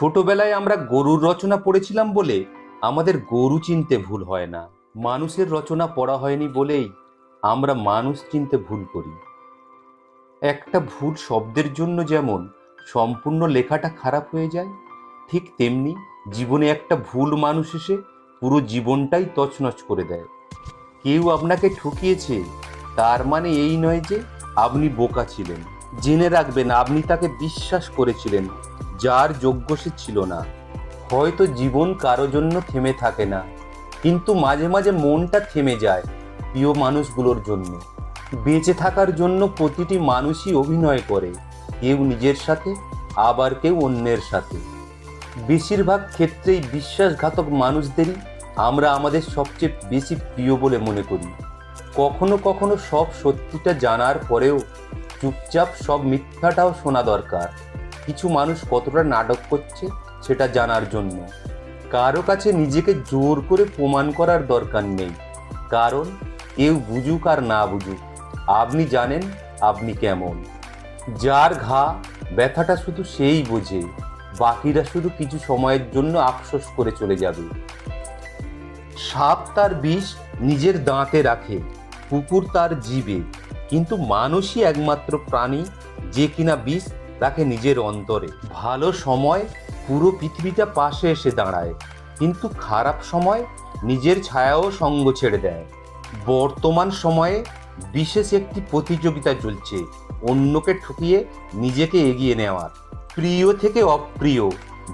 ছোটবেলায় আমরা গরুর রচনা পড়েছিলাম বলে আমাদের গরু চিনতে ভুল হয় না। মানুষের রচনা পড়া হয়নি বলেই আমরা মানুষ চিনতে ভুল করি। একটা ভুল শব্দের জন্য যেমন সম্পূর্ণ লেখাটা খারাপ হয়ে যায়, ঠিক তেমনি জীবনে একটা ভুল মানুষ এসে পুরো জীবনটাই তছনছ করে দেয়। কেউ আপনাকে ঠকিয়েছে, তার মানে এই নয় যে আপনি বোকা ছিলেন। জেনে রাখবেন, আপনি তাকে বিশ্বাস করেছিলেন। যার যোগ্য সে ছিল না। হয়তো জীবন কারও জন্য থেমে থাকে না, কিন্তু মাঝে মাঝে মনটা থেমে যায় প্রিয় মানুষগুলোর জন্য। বেঁচে থাকার জন্য প্রতিটি মানুষই অভিনয় করে, কেউ নিজের সাথে, আবার কেউ অন্যের সাথে। বেশিরভাগ ক্ষেত্রেই বিশ্বাসঘাতক মানুষদেরই আমরা আমাদের সবচেয়ে বেশি প্রিয় বলে মনে করি। কখনো কখনো সব সত্যিটা জানার পরেও চুপচাপ সব মিথ্যাটাও শোনা দরকার। কিছু মানুষ কতটা নাটক করছে সেটা জানার জন্য। কারও কাছে নিজেকে জোর করে প্রমাণ করার দরকার নেই। কারণ কেউ বুঝুক আর না বুঝুক, আপনি জানেন আপনি কেমন। যার ঘা, ব্যথাটা শুধু সেই বোঝে, বাকিরা শুধু কিছু সময়ের জন্য আফসোস করে চলে যাবে। সাপ তার বিষ নিজের দাঁতে রাখে, কুকুর তার জীবে, কিন্তু মানুষই একমাত্র প্রাণী যে কিনা বিষ রাখে নিজের অন্তরে। ভালো সময়, পুরো পৃথিবীটা পাশে এসে দাঁড়ায়। কিন্তু খারাপ সময় নিজের ছায়াও সঙ্গ ছেড়ে দেয়। বর্তমান সময়ে বিশেষ একটি প্রতিযোগিতা চলছে, অন্যকে ঠকিয়ে নিজেকে এগিয়ে নেওয়ার। প্রিয় থেকে অপ্রিয়,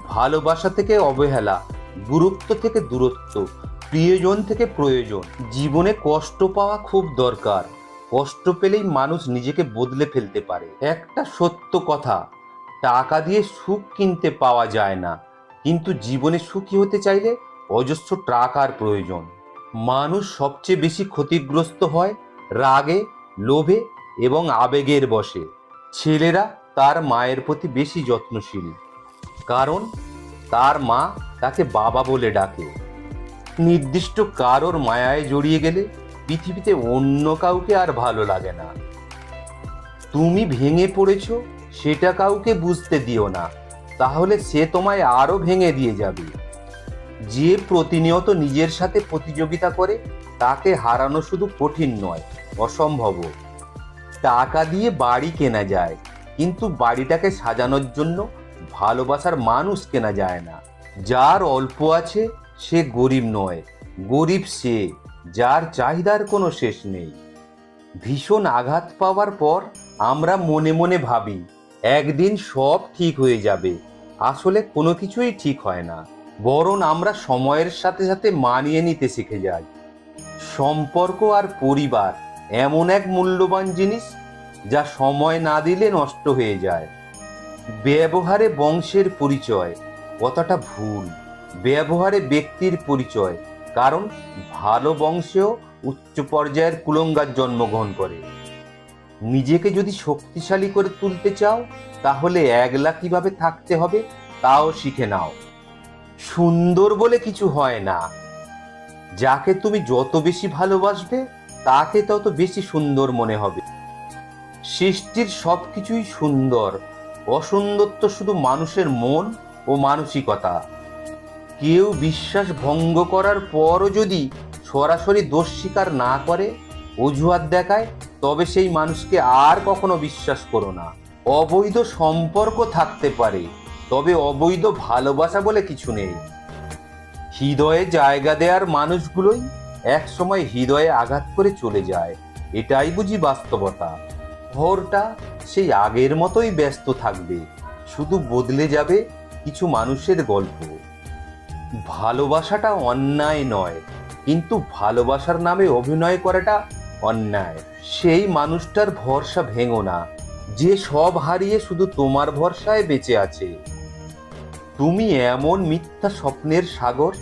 ভালোবাসা থেকে অবহেলা, গুরুত্ব থেকে দূরত্ব, প্রিয়জন থেকে প্রয়োজন। জীবনে কষ্ট পাওয়া খুব দরকার। কষ্ট পেলেই মানুষ নিজেকে বদলে ফেলতে পারে। একটা সত্য কথা, টাকা দিয়ে সুখ কিনতে পাওয়া যায় না, কিন্তু জীবনে সুখী হতে চাইলে অজস্র টাকার প্রয়োজন। মানুষ সবচেয়ে বেশি ক্ষতিগ্রস্ত হয় রাগে, লোভে এবং আবেগের বশে। ছেলেরা তার মায়ের প্রতি বেশি যত্নশীল, কারণ তার মা তাকে বাবা বলে ডাকে। নির্দিষ্ট কারোর মায়ায় জড়িয়ে গেলে পৃথিবীতে অন্য কাউকে আর ভালো লাগে না। তুমি ভেঙে পড়েছো, সেটা কাউকে বুঝতে দিও না। তাহলে সে তোমায় আরও ভেঙে দিয়ে যাবে। যে প্রতিনিয়ত নিজের সাথে প্রতিযোগিতা করে, তাকে হারানো শুধু কঠিন নয় অসম্ভব টাকা দিয়ে বাড়ি কেনা যায়, কিন্তু বাড়িটাকে সাজানোর জন্য ভালোবাসার মানুষ কেনা যায় না। যার অল্প আছে, সে গরিব নয়, গরিব সে। যার চাহিদার কোনো শেষ নেই। ভীষণ আঘাত পাওয়ার পর আমরা মনে মনে ভাবি, একদিন সব ঠিক হয়ে যাবে। আসলে কোনো কিছুই ঠিক হয় না, বরং আমরা সময়ের সাথে সাথে মানিয়ে নিতে শিখে যাই। সম্পর্ক আর পরিবার এমন এক মূল্যবান জিনিস যা সময় না দিলে নষ্ট হয়ে যায়। ব্যবহারে বংশের পরিচয় কথাটা ভুল, ব্যবহারে ব্যক্তির পরিচয় কারণ ভালো বংশেও উচ্চ পর্যায়ের কুলঙ্গার জন্মগ্রহণ করে। নিজেকে যদি শক্তিশালী করে তুলতে চাও, তাহলে একলা কীভাবে থাকতে হবে, তাও শিখে নাও। সুন্দর বলে কিছু হয় না। যাকে তুমি যত বেশি ভালোবাসবে, তাকে তত বেশি সুন্দর মনে হবে। সৃষ্টির সব কিছুই সুন্দর। অসুন্দর তো শুধু মানুষের মন ও মানসিকতা। কেউ বিশ্বাস ভঙ্গ করার পরও যদি সরাসরি দোষ স্বীকার না করে, অজুহাত দেখায়, তবে সেই মানুষকে আর কখনো বিশ্বাস করো না। অবৈধ সম্পর্ক থাকতে পারে, তবে অবৈধ ভালোবাসা বলে কিছু নেই। হৃদয়ে জায়গা দেওয়ার মানুষগুলোই এক সময় হৃদয়ে আঘাত করে চলে যায়, এটাই বুঝি বাস্তবতা। ভোরটা সেই আগের মতোই ব্যস্ত থাকবে, শুধু বদলে যাবে কিছু মানুষের গল্প। ভালোবাসাটা অন্যায় নয়, কিন্তু ভালোবাসার নামে অভিনয় করাটা অন্যায়। সেই মানুষটার ভরসা ভেঙো না। যে সব হারিয়ে শুধু তোমার ভরসায় বেঁচে আছে। তুমি এমন মিথ্যা স্বপ্নের সাগর,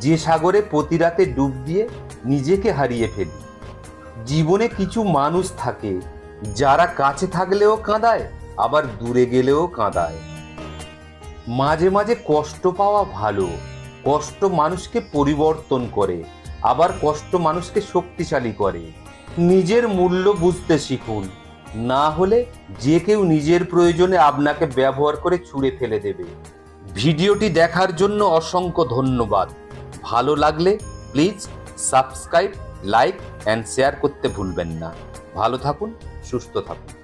যে সাগরে প্রতি রাতে ডুব দিয়ে নিজেকে হারিয়ে ফেলি। জীবনে কিছু মানুষ থাকে, যারা কাছে থাকলেও কাঁদায়, আবার দূরে গেলেও কাঁদায়। মাঝে মাঝে কষ্ট পাওয়া ভালো। কষ্ট মানুষকে পরিবর্তন করে, আবার কষ্ট মানুষকে শক্তিশালী করে। নিজের মূল্য বুঝতে শিখুন। না হলে যে কেউ নিজের প্রয়োজনে আপনাকে ব্যবহার করে ছুঁড়ে ফেলে দেবে। ভিডিওটি দেখার জন্য অসংখ্য ধন্যবাদ। ভালো লাগলে please subscribe, like and share করতে ভুলবেন না। ভালো থাকুন, সুস্থ থাকুন।